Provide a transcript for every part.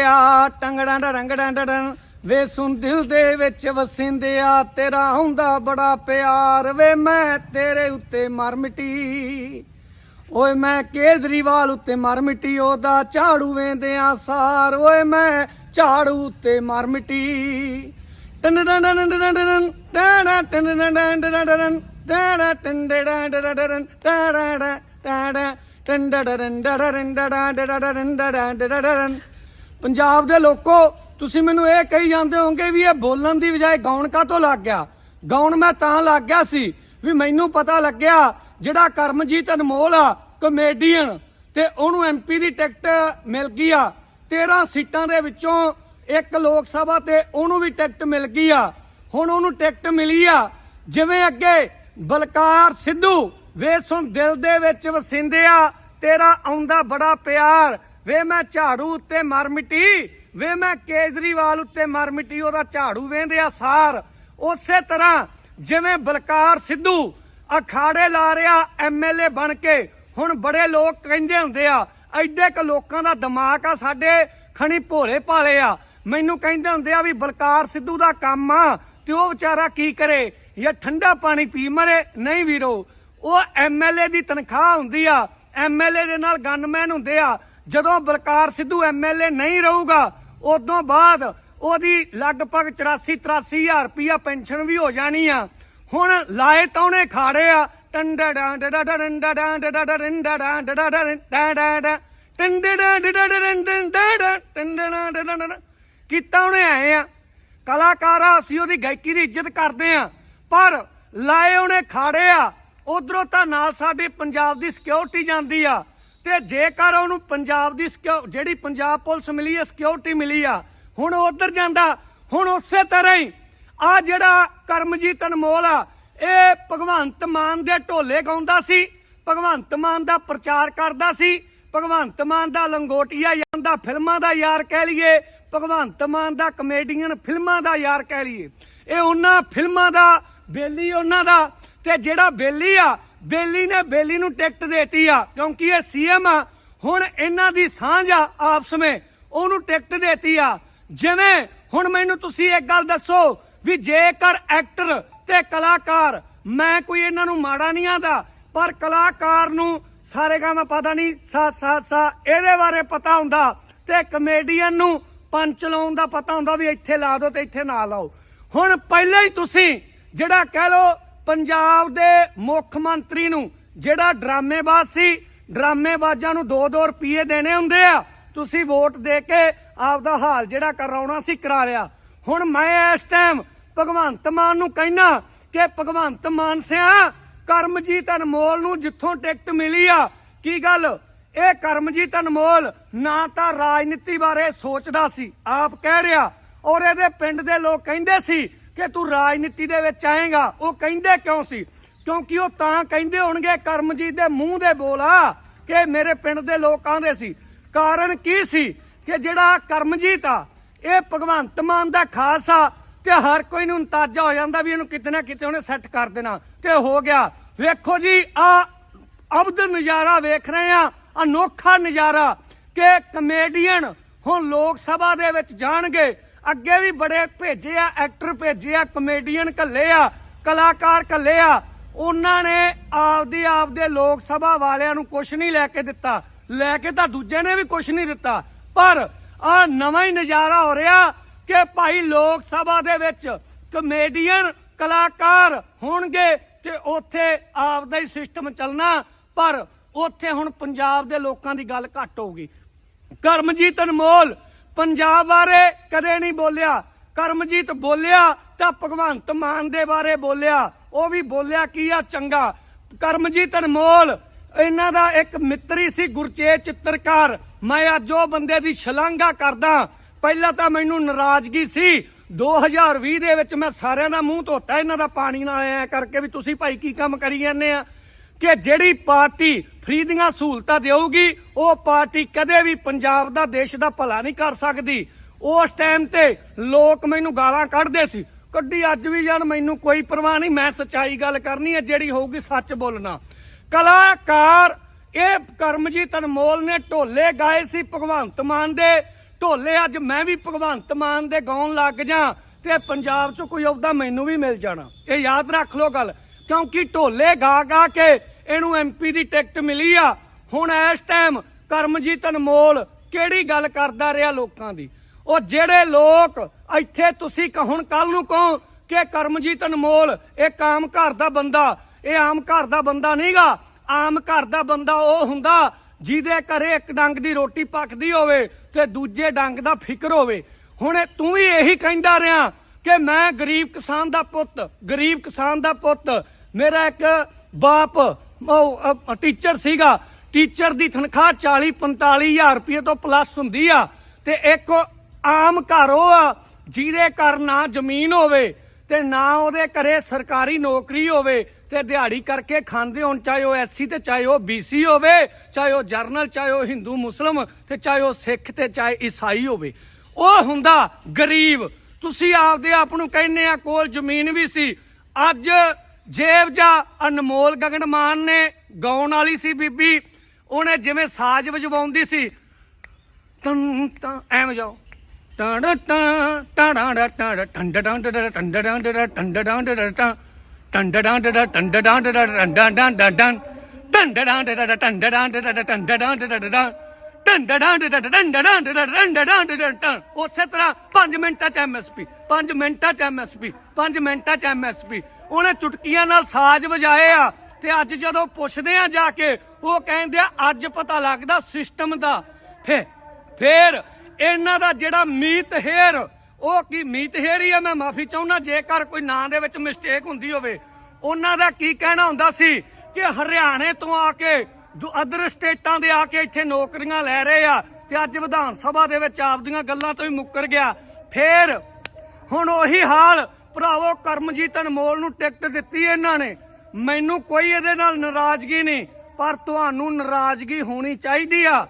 ਆ ਟੰਗੜਾਂ ਦਾ ਰੰਗੜਾਂ ਡੜਨ ਵੇ ਸੁਣ ਦਿਲ ਦੇ ਵਿੱਚ ਵਸਿੰਦਿਆ ਤੇਰਾ ਹੁੰਦਾ ਬੜਾ ਪਿਆਰ ਵੇ ਮੈਂ ਤੇਰੇ ਉੱਤੇ ਮਰ ਮਿਟੀ ਓਏ ਮੈਂ ਕੇਜਰੀਵਾਲ ਉੱਤੇ ਮਰ ਮਿਟੀ ਉਹਦਾ ਝਾੜੂ ਵੇਂਦਿਆਂ ਸਾਰ ਓਏ ਮੈਂ ਝਾੜੂ ਉੱਤੇ ਮਰ ਮਿਟੀ ਟਨ ਟਨ ਟਨ ਟਨ ਟਨ ਟਨ ਟਨ ਟਨ ਟਨ ਟਨ ਟਨ ਟਨ ਟਨ ਟਨ ਟਨ ਪੰਜਾਬ ਦੇ ਲੋਕੋ, ਤੁਸੀਂ ਮੈਨੂੰ ਇਹ ਕਹੀ ਜਾਂਦੇ ਹੋਗੇ ਵੀ ਇਹ ਬੋਲਣ ਦੀ ਬਜਾਏ ਗਾਉਣ ਕਾਤੋਂ ਲੱਗ ਗਿਆ? ਗਾਉਣ ਮੈਂ ਤਾਂ ਲੱਗ ਗਿਆ ਸੀ ਵੀ ਮੈਨੂੰ ਪਤਾ ਲੱਗਿਆ ਜਿਹੜਾ ਕਰਮਜੀਤ ਅਨਮੋਲ ਆ ਕਮੇਡੀਅਨ ਤੇ ਉਹਨੂੰ ਐਮਪੀ ਦੀ ਟਿਕਟ ਮਿਲ ਗਈ ਆ। 13 ਸੀਟਾਂ ਦੇ ਵਿੱਚੋਂ ਇੱਕ ਲੋਕ ਸਭਾ ਤੇ ਉਹਨੂੰ ਵੀ ਟਿਕਟ ਮਿਲ ਗਈ ਆ। ਹੁਣ ਉਹਨੂੰ ਟਿਕਟ ਮਿਲੀ ਆ। ਜਿਵੇਂ ਅੱਗੇ ਬਲਕਾਰ ਸਿੱਧੂ ਵੇ ਸੁਣ ਦਿਲ ਦੇ ਵਿੱਚ ਵਸਿੰਦਿਆ ਤੇਰਾ ਆਉਂਦਾ ਬੜਾ ਪਿਆਰ ਵੇ ਮੈਂ ਝਾੜੂ ਉੱਤੇ ਮਰ ਮਿੱਟੀ, ਵੇ ਮੈਂ ਕੇਜਰੀਵਾਲ ਉੱਤੇ ਮਰ ਮਿੱਟੀ, ਉਹਦਾ ਝਾੜੂ ਵੇਂਦਿਆ ਸਾਰ। ਉਸੇ ਤਰ੍ਹਾਂ ਜਿਵੇਂ ਬਲਕਾਰ ਸਿੱਧੂ ਅਖਾੜੇ ਲਾ ਰਿਹਾ ਐਮਐਲਏ ਬਣ ਕੇ, ਹੁਣ ਬੜੇ ਲੋਕ ਕਹਿੰਦੇ ਹੁੰਦੇ ਆ, ਐਡੇ ਕ ਲੋਕਾਂ ਦਾ ਦਿਮਾਗ ਆ ਸਾਡੇ, ਖਣੀ ਭੋਲੇ ਭਾਲੇ ਆ। ਮੈਨੂੰ ਕਹਿੰਦੇ ਹੁੰਦੇ ਆ ਵੀ ਬਲਕਾਰ ਸਿੱਧੂ ਦਾ ਕੰਮ ਆ, ਤੇ ਉਹ ਵਿਚਾਰਾ ਕੀ ਕਰੇ? ਜਾਂ ਠੰਡਾ ਪਾਣੀ ਪੀ ਮਰੇ? ਨਹੀਂ ਵੀਰੋ, ਉਹ ਐਮਐਲਏ ਦੀ ਤਨਖਾਹ ਹੁੰਦੀ ਆ ਐਮਐਲਏ ਦੇ ਨਾਲ ਗਨਮੈਨ ਹੁੰਦੇ ਆ ਜਦੋਂ ਬਲਕਾਰ ਸਿੱਧੂ ਐਮਐਲਏ ਨਹੀਂ ਰਹੂਗਾ ਉਦੋਂ ਬਾਅਦ ਉਹਦੀ ਲਗਭਗ 84 83000 ਰੁਪਇਆ ਪੈਨਸ਼ਨ ਵੀ ਹੋ ਜਾਣੀ ਆ ਹੁਣ ਲਾਏ ਤੌਣੇ ਖਾੜੇ ਆ ਟੰਡਾ ਡਾਂ ਡਡਾ ਡੰ ਡਾਂ ਡਡਾ ਡੰ ਡਾਂ ਡਡਾ ਡਾਂ ਡਾਂ ਡਾਂ ਡਾਂ ਕੀਤਾ ਉਹਨੇ ਆਏ ਆ ਕਲਾਕਾਰ ਆ ਅਸੀਂ ਉਹਦੀ ਗਾਇਕੀ ਦੀ ਇੱਜ਼ਤ ਕਰਦੇ ਆ ਪਰ ਲਾਏ ਉਹਨੇ ਖਾੜੇ ਆ ਉਧਰੋਂ ਤਾਂ ਨਾਲ ਸਾਡੇ ਪੰਜਾਬ ਦੀ ਸਿਕਿਉਰਿਟੀ ਜਾਂਦੀ ਆ ਤੇ ਜੇਕਰ ਉਹਨੂੰ ਪੰਜਾਬ ਦੀ ਸਿਕਿਉ- ਜਿਹੜੀ ਪੰਜਾਬ ਪੁਲਿਸ ਮਿਲੀ ਹੈ ਸਿਕਿਉਰਿਟੀ ਮਿਲੀ ਆ, ਹੁਣ ਉਧਰ ਜਾਂਦਾ, ਹੁਣ ਉਸੇ ਤਰ੍ਹਾਂ ਹੀ ਆ ਜਿਹੜਾ ਕਰਮਜੀਤ ਅਨਮੋਲ ਆ, ਇਹ ਭਗਵੰਤ ਮਾਨ ਦੇ ਢੋਲੇ ਗਾਉਂਦਾ ਸੀ, ਭਗਵੰਤ ਮਾਨ ਦਾ ਪ੍ਰਚਾਰ ਕਰਦਾ ਸੀ, ਭਗਵੰਤ ਮਾਨ ਦਾ ਲੰਗੋਟੀਆ ਜਾਂਦਾ ਫਿਲਮਾਂ ਦਾ ਯਾਰ ਕਹਿ ਲਈਏ, ਭਗਵੰਤ ਮਾਨ ਦਾ ਕਮੇਡੀਅਨ ਫਿਲਮਾਂ ਦਾ ਯਾਰ ਕਹਿ ਲਈਏ। ਇਹ ਉਹਨਾਂ ਫਿਲਮਾਂ ਦਾ, ਬੇਲੀ ਉਹਨਾਂ ਦਾ, ਤੇ ਜਿਹੜਾ ਬੇਲੀ ਆ ਬੇਲੀ ਨੇ ਬੇਲੀ ਨੂੰ ਟਿਕਟ ਦੇਤੀ ਆ, ਕਿਉਂਕਿ ਇਹ ਸੀਐਮ ਆ। ਹੁਣ ਇਹਨਾਂ ਦੀ ਸਾਂਝ ਆ ਆਪਸ ਵਿੱਚ। ਉਹਨੂੰ ਟਿਕਟ ਦੇਤੀ ਆ। ਜਿਵੇਂ ਹੁਣ ਮੈਨੂੰ ਤੁਸੀਂ ਇੱਕ ਗੱਲ ਦੱਸੋ ਵੀ ਜੇਕਰ ਐਕਟਰ ਤੇ ਕਲਾਕਾਰ, ਮੈਂ ਕੋਈ ਇਹਨਾਂ ਨੂੰ ਮਾੜਾ ਨਹੀਂ ਆਦਾ, ਪਰ ਕਲਾਕਾਰ ਨੂੰ ਸਾਰੇ ਗਾਣਾ ਪਤਾ ਨਹੀਂ, ਸਾ ਸਾ ਸਾ ਇਹਦੇ ਬਾਰੇ ਪਤਾ ਹੁੰਦਾ ਤੇ ਕਮੇਡੀਅਨ ਨੂੰ ਪੰਚ ਲਾਉਣ ਦਾ ਪਤਾ ਹੁੰਦਾ ਵੀ ਇੱਥੇ ਲਾ ਦਿਓ ਤੇ ਇੱਥੇ ਨਾ ਲਾਓ। ਹੁਣ ਪਹਿਲਾਂ ਹੀ ਤੁਸੀਂ ਜਿਹੜਾ ਕਹਿ ਲੋ ਪੰਜਾਬ ਦੇ ਮੁੱਖ ਮੰਤਰੀ ਨੂੰ ਜਿਹੜਾ ਡਰਾਮੇਬਾਜ਼ ਸੀ, ਡਰਾਮੇਬਾਜ਼ਾਂ ਨੂੰ 2-2 ਰੁਪਏ ਦੇਣੇ ਹੁੰਦੇ ਆ। ਤੁਸੀਂ ਵੋਟ ਦੇ ਕੇ ਆਪਦਾ ਹਾਲ ਜਿਹੜਾ ਕਰਾਉਣਾ ਸੀ ਕਰਾ ਲਿਆ। ਹੁਣ ਮੈਂ ਇਸ ਟਾਈਮ ਭਗਵੰਤ ਮਾਨ ਨੂੰ ਕਹਿਣਾ ਕਿ ਭਗਵੰਤ ਮਾਨ ਸਿਆ, ਕਰਮਜੀਤ ਅਨਮੋਲ ਨੂੰ ਜਿੱਥੋਂ ਟਿਕਟ ਮਿਲੀ ਆ, ਕੀ ਗੱਲ? ਇਹ ਕਰਮਜੀਤ ਅਨਮੋਲ ਨਾ ਤਾਂ ਰਾਜਨੀਤੀ ਬਾਰੇ ਸੋਚਦਾ ਸੀ, ਆਪ ਕਹਿ ਰਿਹਾ। ਔਰ ਇਹਦੇ ਪਿੰਡ ਦੇ ਲੋਕ ਕਹਿੰਦੇ ਸੀ ਕਿ ਤੂੰ ਰਾਜਨੀਤੀ ਦੇ ਵਿੱਚ ਆਏਗਾ, ਉਹ ਕਹਿੰਦੇ ਕਿਉਂ ਸੀ? ਕਿਉਂਕਿ ਉਹ ਤਾਂ ਕਹਿੰਦੇ ਹੋਣਗੇ ਕਰਮਜੀਤ ਦੇ ਮੂੰਹ ਦੇ ਬੋਲ ਆ, ਕਿ ਮੇਰੇ ਪਿੰਡ ਦੇ ਲੋਕ ਆਂਦੇ ਸੀ। ਕਾਰਨ ਕੀ ਸੀ? ਕਿ ਜਿਹੜਾ ਕਰਮਜੀਤ ਆ, ਇਹ ਭਗਵੰਤ ਮਾਨ ਦਾ ਖਾਸ ਆ ਤੇ ਹਰ ਕੋਈ ਨੂੰ ਅੰਤਾਜ਼ਾ ਹੋ ਜਾਂਦਾ ਵੀ ਇਹਨੂੰ ਕਿਤੇ ਨਾ ਕਿਤੇ ਉਹਨੇ ਸੈੱਟ ਕਰ ਦੇਣਾ। ਤੇ ਹੋ ਗਿਆ। ਵੇਖੋ ਜੀ, ਆ ਅਬਦ ਨਜ਼ਾਰਾ ਵੇਖ ਰਹੇ ਆ, ਅਨੋਖਾ ਨਜ਼ਾਰਾ ਕਿ ਕਮੇਡੀਅਨ ਹੁਣ ਲੋਕ ਸਭਾ ਦੇ ਵਿੱਚ ਜਾਣਗੇ। ਅੱਗੇ ਵੀ ਬੜੇ ਭੇਜੇ ਆ ਐਕਟਰ ਭੇਜੇ ਆ ਕਮੇਡੀਅਨ ਕੱਲੇ ਆ, ਕਲਾਕਾਰ ਕੱਲੇ ਆ। ਉਹਨਾਂ ਨੇ ਆਪਦੀ ਆਪਦੇ ਲੋਕ ਸਭਾ ਵਾਲਿਆਂ ਨੂੰ ਕੁਝ ਨਹੀਂ ਲੈ ਕੇ ਦਿੱਤਾ। ਲੈ ਕੇ ਤਾਂ ਦੂਜੇ ਨੇ ਵੀ ਕੁਝ ਨਹੀਂ ਦਿੱਤਾ। ਪਰ ਆ ਨਵਾਂ ਹੀ ਨਜ਼ਾਰਾ ਹੋ ਰਿਹਾ ਕਿ ਭਾਈ ਲੋਕ ਸਭਾ ਦੇ ਵਿੱਚ ਕਮੇਡੀਅਨ ਕਲਾਕਾਰ ਹੋਣਗੇ ਤੇ ਉੱਥੇ ਆਪਦਾ ਹੀ ਸਿਸਟਮ ਚੱਲਣਾ। ਪਰ ਉੱਥੇ ਹੁਣ ਪੰਜਾਬ ਦੇ ਲੋਕਾਂ ਦੀ ਗੱਲ ਘੱਟ ਹੋਊਗੀ। ਕਰਮਜੀਤ ਅਨਮੋਲ ਪੰਜਾਬ ਬਾਰੇ ਕਦੇ ਨਹੀਂ ਬੋਲਿਆ। ਕਰਮਜੀਤ ਬੋਲਿਆ ਤਾਂ ਭਗਵੰਤ ਮਾਨ ਦੇ ਬਾਰੇ ਬੋਲਿਆ। ਉਹ ਵੀ ਬੋਲਿਆ ਕੀ ਆ, ਚੰਗਾ। ਕਰਮਜੀਤ ਅਨਮੋਲ, ਇਹਨਾਂ ਦਾ ਇੱਕ ਮਿੱਤਰੀ ਸੀ ਗੁਰਚੇਤ ਚਿੱਤਰਕਾਰ। ਮੈਂ ਅੱਜ ਉਹ ਬੰਦੇ ਦੀ ਸ਼ਲਾਘਾ ਕਰਦਾ। ਪਹਿਲਾਂ ਤਾਂ ਮੈਨੂੰ ਨਾਰਾਜ਼ਗੀ ਸੀ। 2020 ਦੇ ਵਿੱਚ ਮੈਂ ਸਾਰਿਆਂ ਦਾ ਮੂੰਹ ਧੋਤਾ, ਇਹਨਾਂ ਦਾ ਪਾਣੀ ਨਾਲ ਐ ਕਰਕੇ ਵੀ ਤੁਸੀਂ ਭਾਈ ਕੀ ਕੰਮ ਕਰੀ ਜਾਂਦੇ ਆ? ਕਿ ਜਿਹੜੀ ਪਾਰਟੀ ਫ੍ਰੀ ਦੀਆਂ ਸਹੂਲਤਾਂ ਦੇਊਗੀ, ਉਹ ਪਾਰਟੀ ਕਦੇ ਵੀ ਪੰਜਾਬ ਦਾ, ਦੇਸ਼ ਦਾ ਭਲਾ ਨਹੀਂ ਕਰ ਸਕਦੀ। ਉਸ ਟਾਈਮ ਤੇ ਲੋਕ ਮੈਨੂੰ ਗਾਲਾਂ ਕੱਢਦੇ ਸੀ। ਕੱਢੀ, ਅੱਜ ਵੀ ਯਾਰ ਮੈਨੂੰ ਕੋਈ ਪਰਵਾਹ ਨਹੀਂ, ਮੈਂ ਸੱਚਾਈ ਗੱਲ ਕਰਨੀ ਹੈ, ਜਿਹੜੀ ਹੋਊਗੀ ਸੱਚ ਬੋਲਣਾ। ਕਲਾਕਾਰ, ਇਹ ਕਰਮਜੀਤ ਅਨਮੋਲ ਨੇ ਢੋਲੇ ਗਾਏ ਸੀ ਭਗਵੰਤ ਮਾਨ ਦੇ। ਢੋਲੇ ਅੱਜ ਮੈਂ ਵੀ ਭਗਵੰਤ ਮਾਨ ਦੇ ਗਾਉਣ ਲੱਗ ਜਾ ਤੇ ਪੰਜਾਬ 'ਚ ਕੋਈ ਅਹੁਦਾ ਮੈਨੂੰ ਵੀ ਮਿਲ ਜਾਣਾ। ਇਹ ਯਾਦ ਰੱਖ ਲਓ ਗੱਲ, ਕਿਉਂਕਿ ਢੋਲੇ ਗਾ ਗਾ ਕੇ ਇਹਨੂੰ ਐਮਪੀ ਦੀ ਟਿਕਟ ਮਿਲੀ ਆ। ਹੁਣ ਇਸ ਟਾਈਮ ਕਰਮਜੀਤ ਅਨਮੋਲ ਕਿਹੜੀ ਗੱਲ ਕਰਦਾ ਰਿਹਾ ਲੋਕਾਂ ਦੀ? ਉਹ ਜਿਹੜੇ ਲੋਕ ਇੱਥੇ ਤੁਸੀਂ ਹੁਣ ਕੱਲ ਨੂੰ ਕਹੋ ਕਿ ਕਰਮਜੀਤ ਅਨਮੋਲ ਇਹ ਆਮ ਘਰ ਦਾ ਬੰਦਾ, ਇਹ ਆਮ ਘਰ ਦਾ ਬੰਦਾ ਨਹੀਂਗਾ। ਆਮ ਘਰ ਦਾ ਬੰਦਾ ਉਹ ਹੁੰਦਾ ਜਿਹਦੇ ਘਰੇ ਇੱਕ ਡੰਗ ਦੀ ਰੋਟੀ ਪੱਕਦੀ ਹੋਵੇ ਤੇ ਦੂਜੇ ਡੰਗ ਦਾ ਫਿਕਰ ਹੋਵੇ। ਹੁਣ ਤੂੰ ਵੀ ਇਹੀ ਕਹਿੰਦਾ ਰਿਹਾ ਕਿ ਮੈਂ ਗਰੀਬ ਕਿਸਾਨ ਦਾ ਪੁੱਤ, ਗਰੀਬ ਕਿਸਾਨ ਦਾ ਪੁੱਤ, ਮੇਰਾ ਇੱਕ ਬਾਪ ਟੀਚਰ ਸੀਗਾ। ਟੀਚਰ ਦੀ ਤਨਖਾਹ 40 45000 ਰੁਪਏ ਤੋਂ ਪਲੱਸ ਹੁੰਦੀ ਆ। ਤੇ ਇੱਕ ਆਮ ਘਰ ਉਹ ਆ, ਜਿਹਦੇ ਘਰ ਨਾ ਜ਼ਮੀਨ ਹੋਵੇ ਤੇ ਨਾ ਉਹਦੇ ਘਰੇ ਸਰਕਾਰੀ ਨੌਕਰੀ ਹੋਵੇ ਤੇ ਦਿਹਾੜੀ ਕਰਕੇ ਖਾਂਦੇ ਹੋਣ, ਚਾਹੇ ਉਹ ਐਸਸੀ ਤੇ, ਚਾਹੇ ਉਹ ਬੀਸੀ ਹੋਵੇ, ਚਾਹੇ ਉਹ ਜਰਨਲ ਚਾਹੇ ਉਹ ਹਿੰਦੂ ਮੁਸਲਮ ਤੇ ਚਾਹੇ ਉਹ ਸਿੱਖ ਤੇ, ਚਾਹੇ ਈਸਾਈ ਹੋਵੇ। ਉਹ ਹੁੰਦਾ ਗਰੀਬ। ਤੁਸੀਂ ਆਪਦੇ ਆਪ ਨੂੰ ਕਹਿੰਦੇ ਆ, ਕੋਲ ਜ਼ਮੀਨ ਵੀ ਸੀ। ਅੱਜ ਜੇਬ ਜਾ ਅਨਮੋਲ ਗਗਨਮਾਨ ਨੇ ਗਾਉਣ ਵਾਲੀ ਸੀ ਬੀਬੀ ਉਹਨੇ ਜਿਵੇਂ ਸਾਜ਼ ਵਜਵਾਉਂਦੀ ਸੀ ਤੰ ਤੰ ਐਵੇਂ ਜਾਓ ਟਾਂ ਟਾਂ ਟਾਂ ਟਾਂ ਟਾਂ ਟੰਡ ਟਾਂ ਟਾਂ ਟੰਡ ਟਾਂ ਟਾਂ ਟੰਡ ਟਾਂ ਟਾਂ ਟੰਡ ਟਾਂ ਟਾਂ ਟੰਡ ਟਾਂ ਟਾਂ ਟੰਡ ਟਾਂ ਟਾਂ ਟਾਂ ਟੰਡ ਟਾਂ ਟਾਂ ਟੰਡ ਟਾਂ ਟਾਂ ਟੰਡ ਟਾਂ ਟਾਂ ਉਸੇ ਤਰ੍ਹਾਂ 5 ਮਿੰਟਾਂ ਚ ਐਮਐਸਪੀ 5 ਮਿੰਟਾਂ ਚ ਐਮਐਸਪੀ 5 ਮਿੰਟਾਂ ਚ ਐਮਐਸਪੀ ਉਹਨੇ ਚੁਟਕੀਆਂ ਨਾਲ ਸਾਜ਼ ਵਜਾਏ ਆ ਤੇ ਅੱਜ ਜਦੋਂ ਪੁੱਛਦੇ ਆ ਜਾ ਕੇ, ਉਹ ਕਹਿੰਦੇ ਆ, ਅੱਜ ਪਤਾ ਲੱਗਦਾ ਸਿਸਟਮ ਦਾ। ਫੇ, ਫੇਰ ਇਹਨਾਂ ਦਾ ਜਿਹੜਾ ਮੀਤ ਹੇਰ, ਉਹ ਕੀ ਮੀਤ ਹੇਰ ਹੀ ਆ, ਮੈਂ ਮਾਫੀ ਚਾਹੁੰਦਾ ਜੇਕਰ ਕੋਈ ਨਾਂ ਦੇ ਵਿੱਚ ਮਿਸਟੇਕ ਹੁੰਦੀ ਹੋਵੇ। ਉਹਨਾਂ ਦਾ ਕੀ ਕਹਿਣਾ ਹੁੰਦਾ ਸੀ ਕਿ ਹਰਿਆਣੇ ਤੋਂ ਆ ਕੇ ਅਦਰ ਸਟੇਟਾਂ ਦੇ ਆ ਕੇ ਇੱਥੇ ਨੌਕਰੀਆਂ ਲੈ ਰਹੇ ਆ ਤੇ ਅੱਜ ਵਿਧਾਨ ਸਭਾ ਦੇ ਵਿੱਚ ਆਪਦੀਆਂ ਗੱਲਾਂ ਤੋਂ ਹੀ ਮੁੱਕਰ ਗਿਆ। ਫੇਰ ਹੁਣ ਉਹੀ ਹਾਲ ਭਰਾਵੋ, ਕਰਮਜੀਤ ਅਨਮੋਲ ਨੂੰ ਟਿਕਟ ਦਿੱਤੀ ਇਹਨਾਂ ਨੇ। ਮੈਨੂੰ ਕੋਈ ਇਹਦੇ ਨਾਲ ਨਾਰਾਜ਼ਗੀ ਨਹੀਂ, ਪਰ ਤੁਹਾਨੂੰ ਨਾਰਾਜ਼ਗੀ ਹੋਣੀ ਚਾਹੀਦੀ ਆ।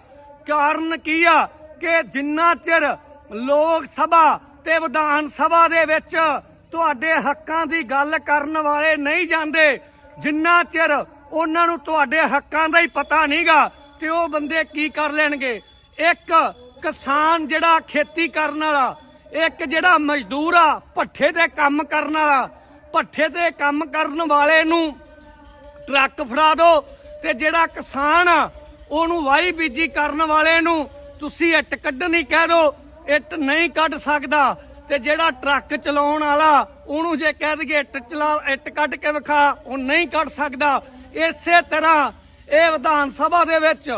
ਕਾਰਨ ਕੀ ਆ ਕਿ ਜਿੰਨਾ ਚਿਰ ਲੋਕ ਸਭਾ ਤੇ ਵਿਧਾਨ ਸਭਾ ਦੇ ਵਿੱਚ ਤੁਹਾਡੇ ਹੱਕਾਂ ਦੀ ਗੱਲ ਕਰਨ ਵਾਲੇ ਨਹੀਂ ਜਾਂਦੇ, ਜਿੰਨਾ ਚਿਰ ਉਹਨਾਂ ਨੂੰ ਤੁਹਾਡੇ ਹੱਕਾਂ ਦਾ ਹੀ ਪਤਾ ਨਹੀਂਗਾ ਤੇ ਉਹ ਬੰਦੇ ਕੀ ਕਰ ਲੈਣਗੇ। ਇੱਕ ਕਿਸਾਨ ਜਿਹੜਾ ਖੇਤੀ ਕਰਨ ਵਾਲਾ ਇੱਕ ਜਿਹੜਾ ਮਜ਼ਦੂਰ ਆ, ਭੱਠੇ ਤੇ ਕੰਮ ਕਰਨ ਵਾਲਾ, ਭੱਠੇ ਤੇ ਕੰਮ ਕਰਨ ਵਾਲੇ ਨੂੰ ਟਰੱਕ ਫੜਾ ਦਿਓ ਤੇ ਜਿਹੜਾ ਕਿਸਾਨ ਆ, ਉਹਨੂੰ ਵਾਹੀ ਬੀਜੀ ਕਰਨ ਵਾਲੇ ਨੂੰ ਤੁਸੀਂ ਇੱਟ ਕੱਢਣੀ ਕਹਿ ਦਿਓ ਇੱਟ ਨਹੀਂ ਕੱਢ ਸਕਦਾ ਤੇ ਜਿਹੜਾ ਟਰੱਕ ਚਲਾਉਣ ਵਾਲਾ, ਉਹਨੂੰ ਜੇ ਕਹਿ ਦਈਏ ਇੱਟ ਚਲਾ, ਇੱਟ ਕੱਢ ਕੇ ਵਿਖਾ, ਉਹ ਨਹੀਂ ਕੱਢ ਸਕਦਾ। ਇਸੇ ਤਰ੍ਹਾਂ ਇਹ ਵਿਧਾਨ ਸਭਾ ਦੇ ਵਿੱਚ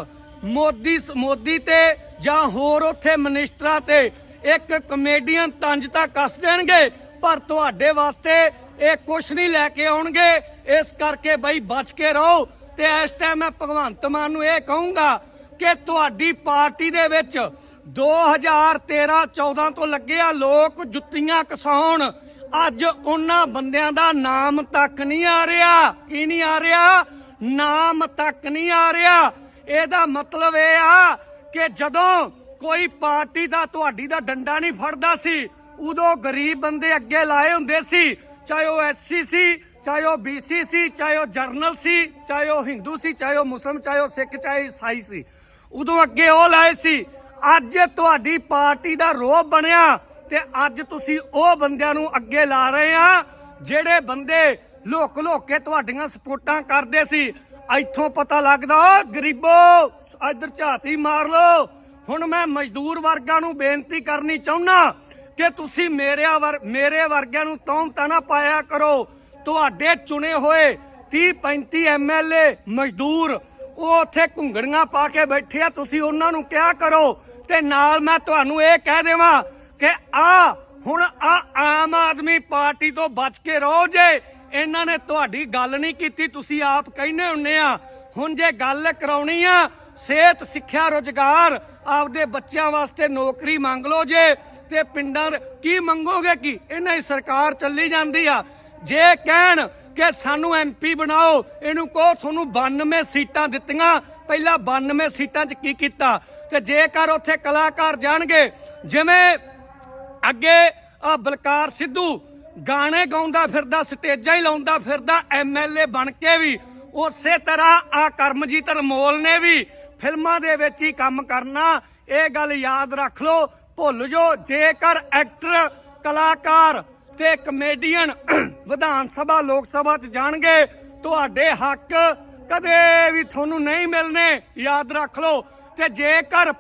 ਮੋਦੀ ਮੋਦੀ ਤੇ ਜਾਂ ਹੋਰ ਉੱਥੇ ਮਨਿਸਟਰਾਂ ਤੇ ਇੱਕ ਕਮੇਡੀਅਨ ਤੰਜ ਤਾਂ ਕੱਸ ਦੇਣਗੇ, ਪਰ ਤੁਹਾਡੇ ਵਾਸਤੇ ਇਹ ਕੁਛ ਨਹੀਂ ਲੈ ਕੇ ਆਉਣਗੇ। ਇਸ ਕਰਕੇ ਬਈ ਬਚ ਕੇ ਰਹੋ। ਤੇ ਇਸ ਟਾਈਮ ਮੈਂ ਭਗਵੰਤ ਮਾਨ ਨੂੰ ਇਹ ਕਹੂੰਗਾ ਕਿ ਤੁਹਾਡੀ ਪਾਰਟੀ ਦੇ ਵਿੱਚ 2013-14 ਤੋਂ ਲੱਗਿਆ ਲੋਕ ਜੁੱਤੀਆਂ ਕਸਾਉਣ, ਅੱਜ ਉਹਨਾਂ ਬੰਦਿਆਂ ਦਾ ਨਾਮ ਤੱਕ ਨਹੀਂ ਆ ਰਿਹਾ। ਕੀ ਨਹੀਂ ਆ ਰਿਹਾ? ਨਾਮ ਤੱਕ ਨਹੀਂ ਆ ਰਿਹਾ। ਇਹਦਾ ਮਤਲਬ ਇਹ ਆ ਕਿ ਜਦੋਂ ਕੋਈ ਪਾਰਟੀ ਦਾ ਤੁਹਾਡੀ ਦਾ ਡੰਡਾ ਨਹੀਂ ਫੜਦਾ ਸੀ। ਉਦੋਂ ਗਰੀਬ ਬੰਦੇ ਅੱਗੇ ਲਾਏ ਹੁੰਦੇ ਸੀ। ਚਾਹੇ ਉਹ ਐਸਸੀ ਸੀ ਚਾਹੇ ਉਹ ਬੀਸੀ ਸੀ ਚਾਹੇ ਉਹ ਜਰਨਲ ਸੀ, ਚਾਹੇ ਉਹ ਹਿੰਦੂ ਸੀ, ਚਾਹੇ ਉਹ ਮੁਸਲਮ, ਚਾਹੇ ਉਹ ਸਿੱਖ, ਚਾਹੇ ਈਸਾਈ ਸੀ। ਉਦੋਂ ਅੱਗੇ ਉਹ ਲਾਏ ਸੀ। ਅੱਜ ਤੁਹਾਡੀ ਪਾਰਟੀ ਦਾ ਰੋਬ ਬਣਿਆ ਤੇ ਅੱਜ ਤੁਸੀਂ ਉਹ ਬੰਦਿਆਂ ਨੂੰ ਅੱਗੇ ਲਾ ਰਹੇ ਆ, ਜਿਹੜੇ ਬੰਦੇ ਲੋਕ ਲੋਕ ਕੇ ਤੁਹਾਡੀਆਂ ਸਪੋਰਟਾਂ ਕਰਦੇ ਸੀ। ਇੱਥੋਂ ਪਤਾ ਲੱਗਦਾ ਗਰੀਬੋ, ਇੱਧਰ ਝਾਤੀ ਮਾਰ ਲਓ। ਹੁਣ ਮੈਂ ਮਜ਼ਦੂਰ ਵਰਗਾਂ ਨੂੰ ਬੇਨਤੀ ਕਰਨੀ ਚਾਹੁੰਦਾ ਕਿ ਤੁਸੀਂ ਮੇਰੇ ਵਰ, ਮੇਰੇ ਵਰਗਿਆਂ ਨੂੰ ਤੌਮਤਾ ਨਾ ਪਾਇਆ ਕਰੋ। ਤੁਹਾਡੇ ਚੁਣੇ ਹੋਏ 30 35 ਐਮਐਲਏ ਮਜ਼ਦੂਰ, ਉਹ ਉੱਥੇ ਘੁੰਗੜੀਆਂ ਪਾ ਕੇ ਬੈਠੇ ਆ, ਤੁਸੀਂ ਉਹਨਾਂ ਨੂੰ ਕਿਹਾ ਕਰੋ। ਤੇ ਨਾਲ ਮੈਂ ਤੁਹਾਨੂੰ ਇਹ ਕਹਿ ਦੇਵਾਂ ਕਿ ਆ, ਹੁਣ ਆ ਆਮ ਆਦਮੀ ਪਾਰਟੀ ਤੋਂ ਬਚ ਕੇ ਰਹੋ ਜੇ। ਇਹਨਾਂ ਨੇ ਤੁਹਾਡੀ ਗੱਲ ਨਹੀਂ ਕੀਤੀ, ਤੁਸੀਂ ਆਪ ਕਹਿੰਦੇ ਹੁੰਨੇ ਆ। ਹੁਣ ਜੇ ਗੱਲ ਕਰਾਉਣੀ ਆ ਸਿਹਤ, ਸਿੱਖਿਆ, ਰੋਜ਼ਗਾਰ ਆਪਦੇ ਬੱਚਿਆਂ ਵਾਸਤੇ ਨੌਕਰੀ ਮੰਗ ਲਓ ਜੇ ਤੇ ਪਿੰਡਾਂ ਕੀ ਮੰਗੋਗੇ ਕੀ? ਇਹਨਾਂ ਦੀ ਸਰਕਾਰ ਚੱਲੀ ਜਾਂਦੀ ਆ। ਜੇ ਕਹਿਣ ਕਿ ਸਾਨੂੰ ਐਮਪੀ ਬਣਾਓ, ਇਹਨੂੰ ਕਹੋ, ਤੁਹਾਨੂੰ 92 ਸੀਟਾਂ ਦਿੱਤੀਆਂ। ਪਹਿਲਾਂ 92 ਸੀਟਾਂ 'ਚ ਕੀ ਕੀਤਾ? ਤੇ ਜੇਕਰ ਉੱਥੇ ਕਲਾਕਾਰ ਜਾਣਗੇ, ਜਿਵੇਂ ਅੱਗੇ ਆ ਬਲਕਾਰ ਸਿੱਧੂ, ਗਾਣੇ ਗਾਉਂਦਾ ਫਿਰਦਾ, ਸਟੇਜਾਂ ਹੀ ਲਾਉਂਦਾ ਫਿਰਦਾ ਐਮਐਲਏ ਬਣ ਕੇ ਵੀ, ਉਸੇ ਤਰ੍ਹਾਂ ਆ ਕਰਮਜੀਤ ਅਨਮੋਲ ਨੇ ਵੀ ਫਿਲਮਾਂ ਦੇ ਵਿੱਚ ਹੀ ਕੰਮ ਕਰਨਾ, ਇਹ ਗੱਲ ਯਾਦ ਰੱਖ ਲਓ। ਭੁੱਲ ਜੋ ਜੇਕਰ ਐਕਟਰ, ਕਲਾਕਾਰ ਤੇ ਕਮੇਡੀਅਨ ਵਿਧਾਨ ਸਭਾ, ਲੋਕ ਸਭਾ 'ਚ ਜਾਣਗੇ, ਤੁਹਾਡੇ ਹੱਕ ਕਦੇ ਵੀ ਤੁਹਾਨੂੰ ਨਹੀਂ ਮਿਲਣੇ। ਯਾਦ ਰੱਖ ਲਓ ਤੇ ਜੇਕਰ